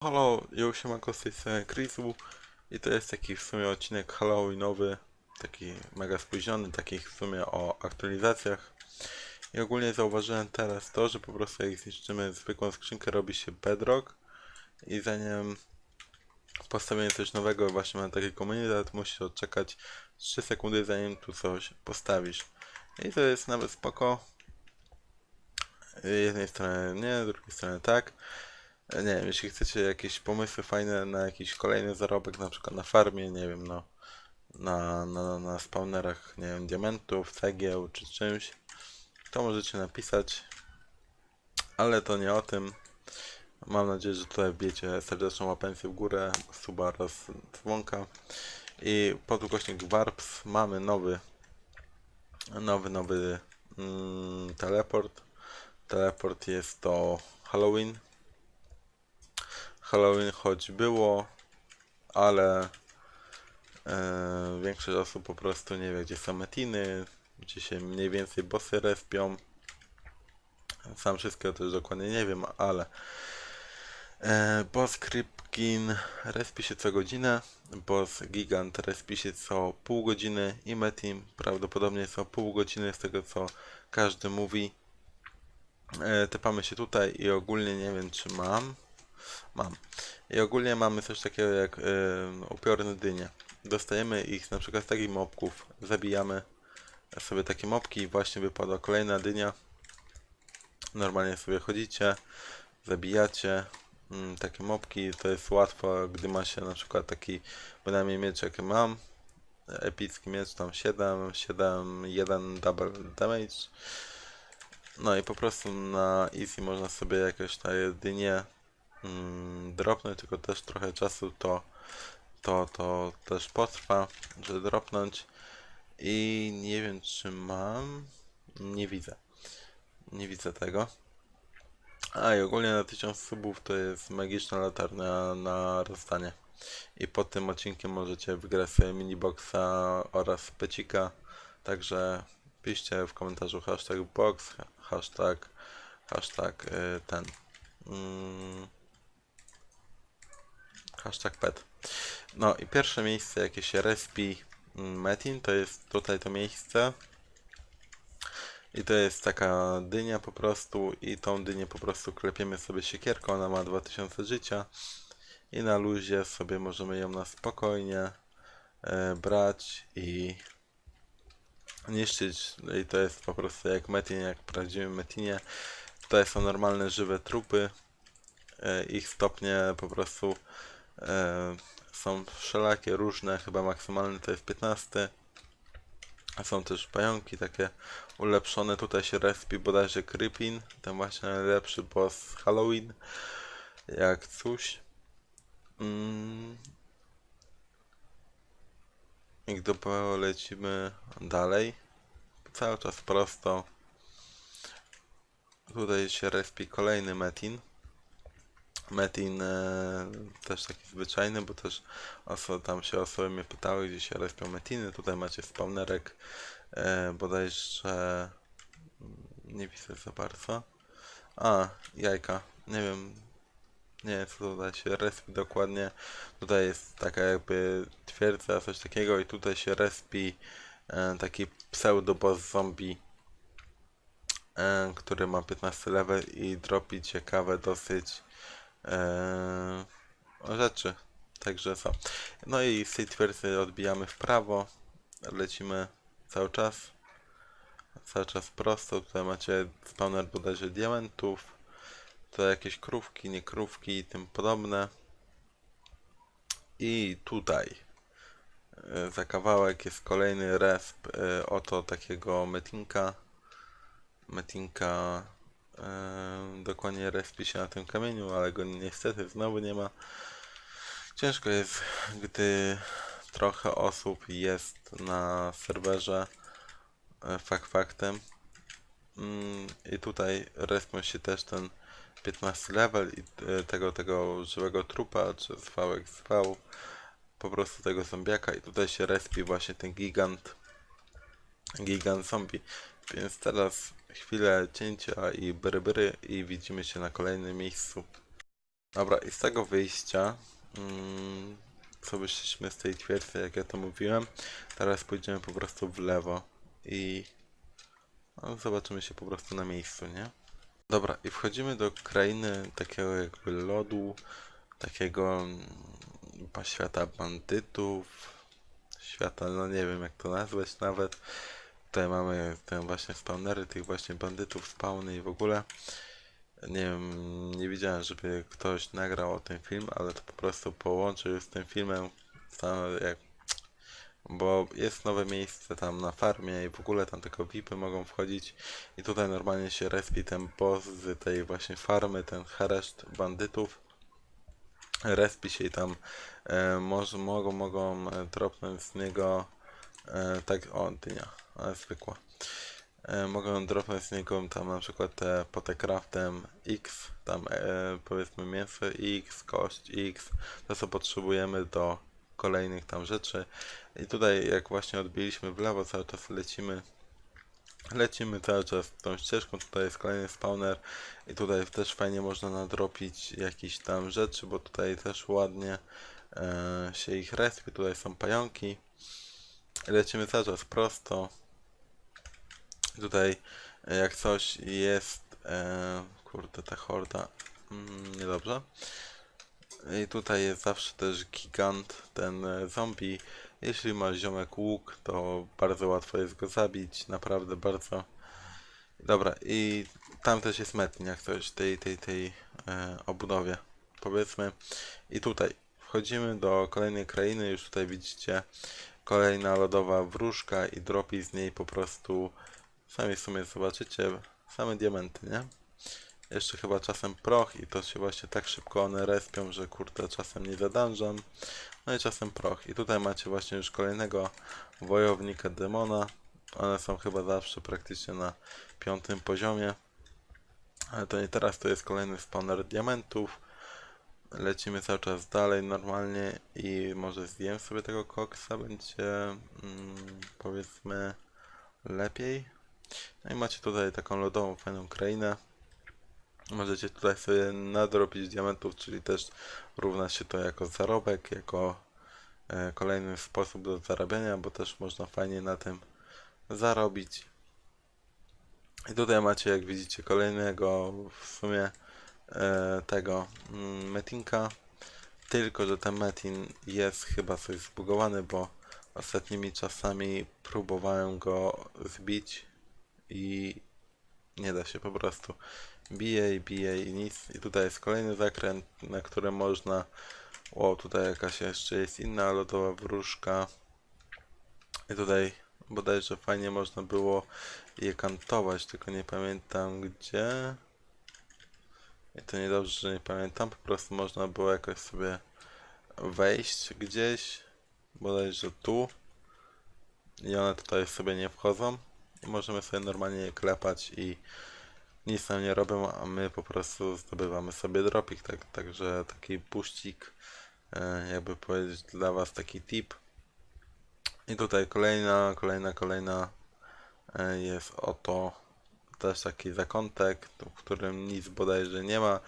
Halo, ja siemanko z tej strony Chrisu i to jest taki w sumie odcinek Halloweenowy, taki mega spóźniony, taki w sumie o aktualizacjach. I ogólnie zauważyłem teraz to, że po prostu jak zniszczymy zwykłą skrzynkę robi się bedrock i zanim postawimy coś nowego, właśnie mam taki komunikat, musisz odczekać 3 sekundy zanim tu coś postawisz. I to jest nawet spoko. Z jednej strony nie, z drugiej strony tak. E, Nie wiem, jeśli chcecie jakieś pomysły fajne na jakiś kolejny zarobek, na przykład na farmie, nie wiem, no, na, na, na spawnerach, nie wiem, diamentów, cegieł czy czymś, to możecie napisać, ale to nie o tym. Mam nadzieję, że tutaj wbijecie serdeczną łapencję w górę, suba oraz dzwonka. I pod ukośnik Warps mamy nowy, nowy, nowy mm, teleport. Teleport jest to Halloween. Halloween choć było, ale e, większość osób po prostu nie wie gdzie są metiny, gdzie się mniej więcej bossy respią. Sam wszystkiego też dokładnie nie wiem, ale e, boss Krypkin respi się co godzinę, boss Gigant respi się co pół godziny i Metin prawdopodobnie co pół godziny z tego co każdy mówi. E, tepamy się tutaj i ogólnie nie wiem czy mam. Mam. I ogólnie mamy coś takiego jak y, upiorne dynie. Dostajemy ich na przykład z takich mobków, zabijamy sobie takie mobki i właśnie wypadła kolejna dynia. Normalnie sobie chodzicie, zabijacie mm, takie mobki. To jest łatwo, gdy ma się na przykład taki bynajmniej miecz jaki mam. Epicki miecz tam 7, 7, 1 double damage. No i po prostu na easy można sobie jakoś ta jedynie mm, dropnąć, tylko też trochę czasu to, to, to też potrwa, żeby dropnąć. I nie wiem czy mam. Nie widzę. Nie widzę tego. A i ogólnie na 1000 subów to jest magiczna latarnia na rozdanie. I pod tym odcinkiem możecie wygrać sobie miniboxa oraz pecika. Także piszcie w komentarzu hashtag box, hashtag, hashtag y, ten. Mm, hashtag pet. No i pierwsze miejsce jakie się respi mm, Metin to jest tutaj to miejsce. I to jest taka dynia po prostu i tą dynię po prostu klepiemy sobie siekierką, ona ma 2000 życia i na luzie sobie możemy ją na spokojnie e, brać i niszczyć. No I to jest po prostu jak Metin, jak w prawdziwym Metinie. Tutaj są normalne żywe trupy. E, ich stopnie po prostu są wszelakie, różne, chyba maksymalny to jest 15. A są też pająki takie ulepszone. Tutaj się respi bodajże Krypin, ten właśnie najlepszy boss Halloween. Jak coś. Mm. I gdy lecimy dalej, cały czas prosto. Tutaj się respi kolejny Metin. Metin e, też taki zwyczajny, bo też oso, tam się osoby mnie pytały, gdzie się respią Metiny. Tutaj macie spawnerek e, bodajże nie widzę za bardzo. A, jajka. Nie wiem. Nie wiem co tutaj się respi dokładnie. Tutaj jest taka jakby twierdza, coś takiego i tutaj się respi e, taki pseudo boss zombie, e, który ma 15 level i dropi ciekawe dosyć rzeczy. Także co. No i z tej twierdzy odbijamy w prawo. Lecimy cały czas. Cały czas prosto. Tutaj macie spawner bodajże diamentów. To jakieś krówki, nie krówki i tym podobne. I tutaj e, za kawałek jest kolejny resp e, oto takiego metinka. Metinka dokładnie respi się na tym kamieniu, ale go niestety znowu nie ma. Ciężko jest, gdy trochę osób jest na serwerze. e, Fakt faktem. Mm, I tutaj respią się też ten 15 level i e, tego, tego żywego trupa, czy zwałek zwał. Po prostu tego zombiaka i tutaj się respi właśnie ten gigant. Gigant zombie. Więc teraz chwilę cięcia i bry bry i widzimy się na kolejnym miejscu. Dobra, i z tego wyjścia, mm, co wyszliśmy z tej twierdzy, jak ja to mówiłem, teraz pójdziemy po prostu w lewo i no, zobaczymy się po prostu na miejscu, nie? Dobra, i wchodzimy do krainy takiego jakby lodu, takiego mm, świata bandytów, świata, no nie wiem jak to nazwać nawet. Tutaj mamy ten właśnie spawnery tych właśnie bandytów, spawny i w ogóle. Nie wiem, nie widziałem, żeby ktoś nagrał o tym film, ale to po prostu połączył z tym filmem, jak, bo jest nowe miejsce tam na farmie i w ogóle tam tylko VIPy mogą wchodzić i tutaj normalnie się respi ten boss z tej właśnie farmy, ten hareszt bandytów. Respi się i tam e, mogą, mogą e, dropnąć z niego e, tak, o dynia, ale zwykła e, mogą dropnąć z niego tam na przykład te potecraftem X, tam e, powiedzmy mięso X, kość X, to co potrzebujemy do kolejnych tam rzeczy. I tutaj jak właśnie odbiliśmy w lewo, cały czas lecimy lecimy cały czas tą ścieżką, tutaj jest kolejny spawner i tutaj też fajnie można nadrobić jakieś tam rzeczy, bo tutaj też ładnie e, się ich respi, tutaj są pająki. Lecimy cały czas prosto. Tutaj e, jak coś jest, e, kurde ta horda, mm, niedobrze. I tutaj jest zawsze też gigant, ten e, zombie. Jeśli ma ziomek łuk, to bardzo łatwo jest go zabić, naprawdę bardzo. Dobra, i tam też jest metin, jak coś, tej, tej, tej e, obudowie, powiedzmy. I tutaj wchodzimy do kolejnej krainy, już tutaj widzicie kolejna lodowa wróżka i dropi z niej po prostu, sami w sumie zobaczycie, same diamenty, nie? Jeszcze chyba czasem proch i to się właśnie tak szybko one respią, że kurde czasem nie zadążam. No i czasem proch. I tutaj macie właśnie już kolejnego wojownika demona. One są chyba zawsze praktycznie na piątym poziomie. Ale to nie teraz, to jest kolejny spawner diamentów. Lecimy cały czas dalej normalnie i może zjem sobie tego koksa, będzie mm, powiedzmy lepiej. No i macie tutaj taką lodową fajną krainę. Możecie tutaj sobie nadrobić diamentów, czyli też równa się to jako zarobek, jako e, kolejny sposób do zarabiania, bo też można fajnie na tym zarobić. I tutaj macie, jak widzicie, kolejnego w sumie tego mm, metinka. Tylko, że ten metin jest chyba coś zbugowany, bo ostatnimi czasami próbowałem go zbić i nie da się po prostu. Bije bije i nic. I tutaj jest kolejny zakręt, na którym można. O, tutaj jakaś jeszcze jest inna lodowa wróżka. I tutaj bodajże fajnie można było je kantować, tylko nie pamiętam gdzie. I to niedobrze, że nie pamiętam. Po prostu można było jakoś sobie wejść gdzieś. Bodajże tu. I one tutaj sobie nie wchodzą. I możemy sobie normalnie je klepać i nic nam nie robią, a my po prostu zdobywamy sobie dropik, tak, także taki puścik, e, jakby powiedzieć dla Was taki tip. I tutaj kolejna, kolejna, kolejna e, jest oto też taki zakątek, w którym nic bodajże nie ma,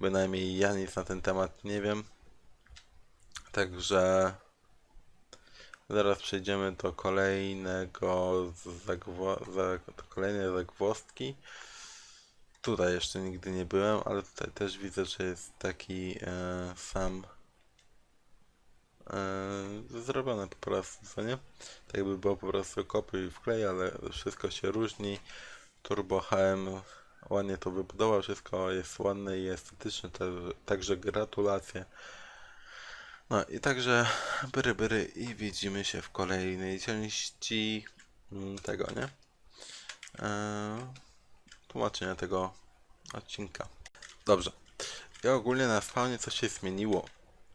bynajmniej ja nic na ten temat nie wiem. Także zaraz przejdziemy do kolejnego zagwo- za- do kolejnej zagwozdki. Tutaj jeszcze nigdy nie byłem, ale tutaj też widzę, że jest taki e, sam e, po prostu, co nie? Tak jakby było po prostu kopiuj i wklej, ale wszystko się różni. Turbo HM ładnie to wybudował, wszystko jest ładne i estetyczne, także, gratulacje. No i także byry i widzimy się w kolejnej części mm, tego, nie? E, tłumaczenia tego odcinka. Dobrze. I ogólnie na spawnie co się zmieniło.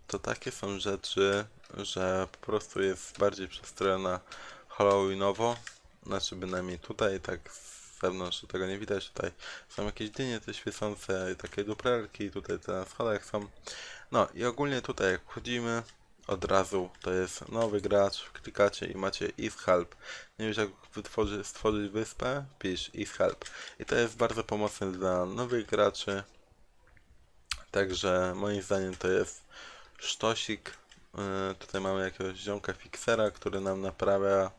To takie są rzeczy, że po prostu jest bardziej przestrojona halloweenowo. Znaczy bynajmniej tutaj, tak z zewnątrz tego nie widać. Tutaj są jakieś dynie te świecące takie duprelki. Tutaj te na schodach są. No i ogólnie tutaj jak wchodzimy, od razu to jest nowy gracz, klikacie i macie East Help. Nie wiesz jak wytworzy, stworzyć wyspę? Pisz East Help. I to jest bardzo pomocne dla nowych graczy. Także moim zdaniem to jest sztosik. Yy, Tutaj mamy jakiegoś ziomka fixera, który nam naprawia,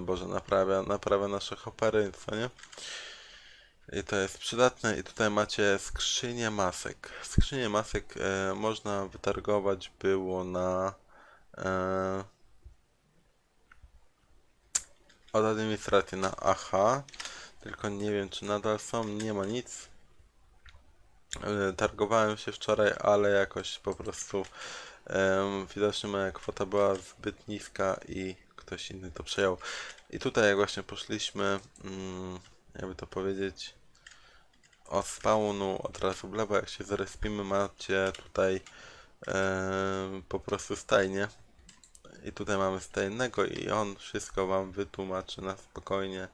boże naprawia, naprawia nasze hopery, co nie? I to jest przydatne. I tutaj macie skrzynię masek. Skrzynię masek e, można wytargować było na e, od administracji na AHA. Tylko nie wiem czy nadal są, nie ma nic. E, Targowałem się wczoraj, ale jakoś po prostu em, widocznie moja kwota była zbyt niska i ktoś inny to przejął. I tutaj jak właśnie poszliśmy, mm, jakby to powiedzieć, od spawnu od razu w lewo, jak się zrespimy, macie tutaj po prostu stajnię. I tutaj mamy stajnego i on wszystko wam wytłumaczy na spokojnie,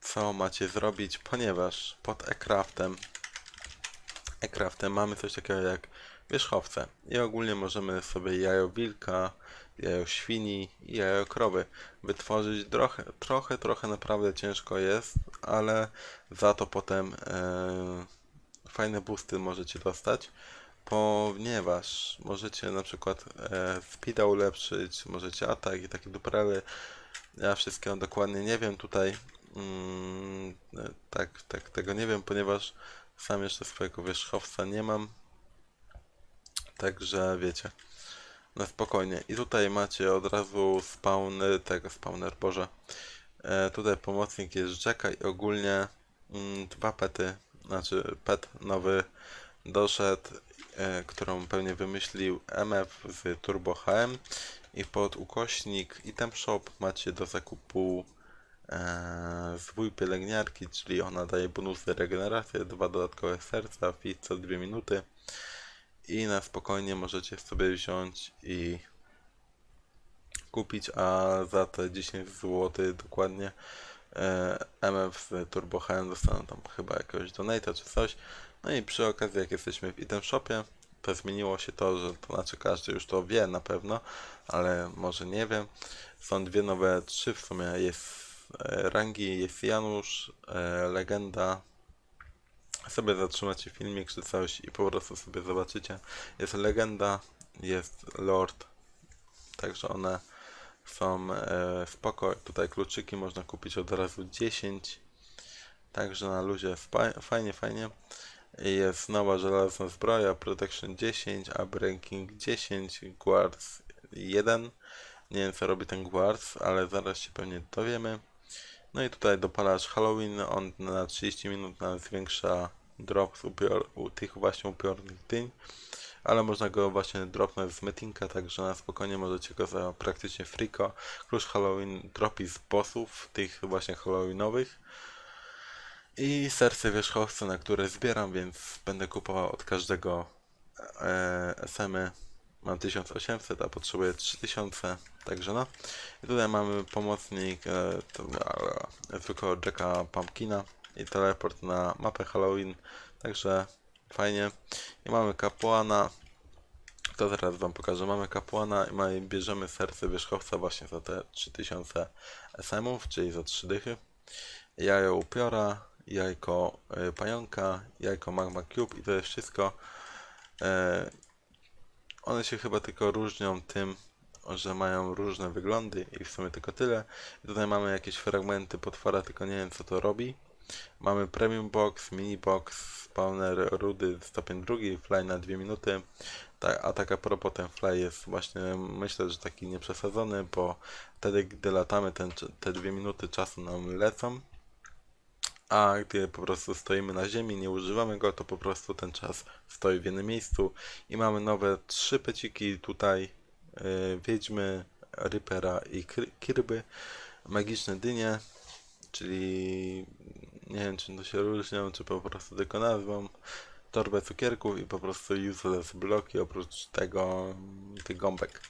co macie zrobić, ponieważ pod e-craftem e-craftem mamy coś takiego jak wierzchowce i ogólnie możemy sobie jajo wilka, jajo świni i jajo krowy wytworzyć trochę, trochę, trochę naprawdę ciężko jest, ale za to potem e, fajne boosty możecie dostać, ponieważ możecie na przykład e, speeda ulepszyć, możecie atak i takie duperele. Ja wszystkiego dokładnie nie wiem tutaj, mm, tak, tak, tego nie wiem, ponieważ sam jeszcze swojego wierzchowca nie mam. Także wiecie. Na spokojnie. I tutaj macie od razu spawner, tego spawner, boże. E, tutaj pomocnik jest Jacka i ogólnie mm, dwa pety, znaczy pet nowy doszedł, e, którą pewnie wymyślił MF z Turbo HM i pod ukośnik item shop macie do zakupu e, zwój pielęgniarki, czyli ona daje bonusy regeneracji, dwa dodatkowe serca, fit co dwie minuty i na spokojnie możecie sobie wziąć i kupić, a za te 10 zł dokładnie e, MF z Turbo HM dostaną tam chyba jakiegoś donata czy coś. No i przy okazji jak jesteśmy w item shopie, to zmieniło się to, że to znaczy każdy już to wie na pewno, ale może nie wiem. Są dwie nowe, trzy w sumie jest e, rangi, jest Janusz, e, Legenda, sobie zatrzymacie filmik czy coś i po prostu sobie zobaczycie. Jest legenda, jest lord, także one są e, spoko. Tutaj kluczyki można kupić od razu 10, także na luzie fajnie, fajnie. Jest nowa żelazna zbroja, Protection 10, Up Ranking 10, Guards 1. Nie wiem co robi ten Guards, ale zaraz się pewnie dowiemy. No i tutaj dopalacz Halloween, on na 30 minut nam zwiększa drop z upior, u tych właśnie upiornych dyń, ale można go właśnie dropnąć z metinka, także na spokojnie możecie go za praktycznie friko. Klucz Halloween dropi z bossów, tych właśnie Halloweenowych. I serce wierzchowca, na które zbieram, więc będę kupował od każdego e, SM-y. Mam 1800, a potrzebuję 3000, także no. I tutaj mamy pomocnik e, to, e, zwykłego Jacka Pumpkina i teleport na mapę Halloween, także fajnie. I mamy kapłana, to zaraz wam pokażę. Mamy kapłana i mamy, bierzemy serce wierzchowca właśnie za te 3000 SM-ów, czyli za 3 dychy. Jajo upiora, jajko y, pająka, jajko magma cube i to jest wszystko. E, one się chyba tylko różnią tym, że mają różne wyglądy i w sumie tylko tyle. I tutaj mamy jakieś fragmenty potwora, tylko nie wiem co to robi. Mamy premium box, mini box, spawner rudy stopień drugi, fly na 2 minuty. Tak a propos ten fly jest właśnie myślę, że taki nieprzesadzony, bo wtedy gdy latamy ten, te 2 minuty czasu nam lecą. A gdy po prostu stoimy na ziemi, nie używamy go, to po prostu ten czas stoi w jednym miejscu. I mamy nowe trzy peciki tutaj, yy, Wiedźmy, Reapera i Kir- Kirby. Magiczne dynie, czyli nie wiem czy to się różnią, czy po prostu tylko nazwą. Torbę cukierków i po prostu useless bloki, oprócz tego tych gąbek.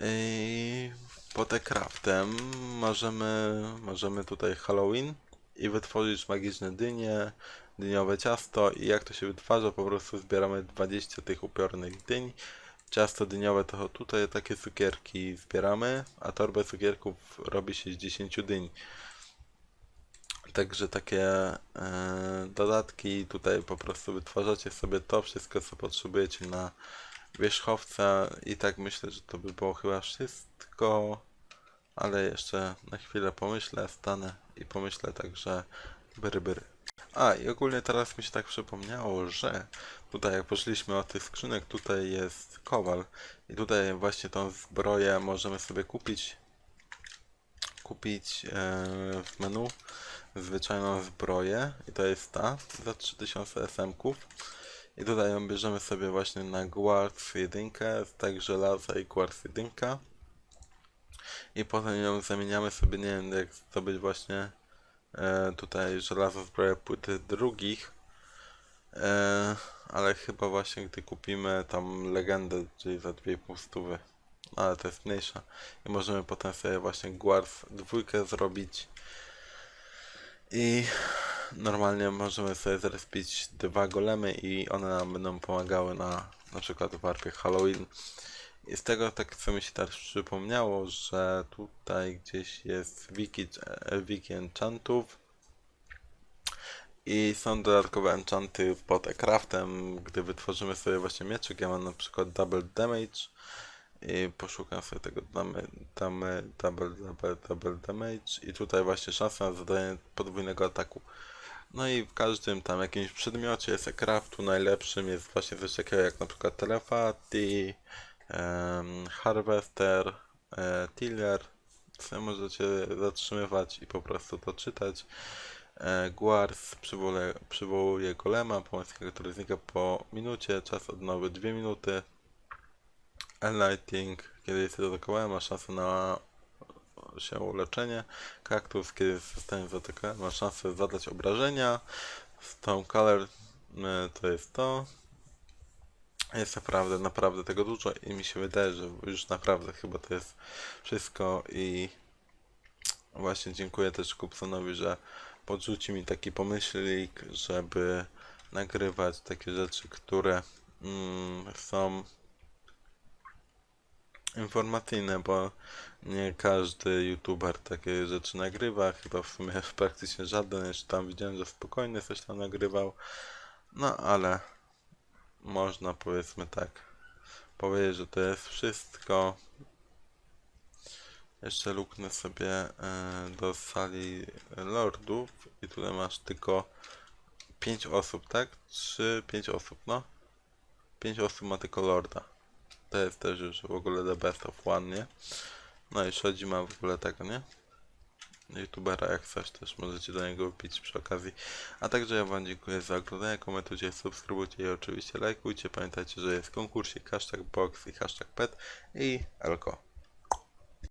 I pod craftem możemy, możemy tutaj Halloween i wytworzyć magiczne dynie, dyniowe ciasto i jak to się wytwarza, po prostu zbieramy 20 tych upiornych dyń. Ciasto dyniowe to tutaj takie cukierki zbieramy, a torbę cukierków robi się z 10 dyń. Także takie e, dodatki, tutaj po prostu wytwarzacie sobie to wszystko, co potrzebujecie na wierzchowca. I tak myślę, że to by było chyba wszystko, ale jeszcze na chwilę pomyślę, stanę i pomyślę także byry byry. A i ogólnie teraz mi się tak przypomniało, że tutaj jak poszliśmy od tych skrzynek, tutaj jest kowal. I tutaj właśnie tą zbroję możemy sobie kupić kupić e, w menu zwyczajną zbroję i to jest ta za 3000 SM-ków i tutaj ją bierzemy sobie właśnie na Quartz 1, tak żelaza i Quartz 1 i potem ją zamieniamy sobie, nie wiem jak zdobyć właśnie e, tutaj żelazo zbroję płyty drugich. E, ale chyba właśnie gdy kupimy tam legendę, czyli za 2,5 stówy ale to jest mniejsza. I możemy potem sobie właśnie Guarf dwójkę zrobić. I normalnie możemy sobie zrespić dwa golemy i one nam będą pomagały na na przykład w warpie Halloween. I z tego tak co mi się też przypomniało, że tutaj gdzieś jest wiki, e, wiki enchantów. I są dodatkowe enchanty pod craftem, gdy wytworzymy sobie właśnie mieczyk, ja mam na przykład double damage i poszukam sobie tego damy, damy double, double, double damage i tutaj właśnie szansa na zadanie podwójnego ataku. No i w każdym tam jakimś przedmiocie jest craftu najlepszym jest właśnie coś takiego jak na przykład telepathy, em, harvester, e, tiller, co możecie zatrzymywać i po prostu to czytać. E, Guars przywołuje, golema, pomocą który znika po minucie, czas odnowy 2 minuty. Enlighting, kiedy jest zaatakowany, ma szansę na się uleczenie. Kaktus, kiedy zostanie zaatakowany, ma szansę zadać obrażenia. Stone Color e, to jest to. Jest naprawdę, naprawdę tego dużo i mi się wydaje, że już naprawdę chyba to jest wszystko i właśnie dziękuję też Kupsonowi, że podrzuci mi taki pomyślnik, żeby nagrywać takie rzeczy, które mm, są informacyjne, bo nie każdy youtuber takie rzeczy nagrywa, chyba w sumie praktycznie żaden, jeszcze tam widziałem, że spokojnie coś tam nagrywał, no ale można powiedzmy tak powiedzieć, że to jest wszystko. Jeszcze luknę sobie e, do sali lordów i tutaj masz tylko 5 osób, tak? 3, 5 osób, no. 5 osób ma tylko lorda. To jest też już w ogóle the best of one, nie? No i Shodzi ma w ogóle tego, nie? youtubera jak coś też możecie do niego wbić przy okazji. A także ja wam dziękuję za oglądanie, komentujcie, subskrybujcie i oczywiście lajkujcie. Pamiętajcie, że jest konkursik hashtag box i hashtag pet i elko.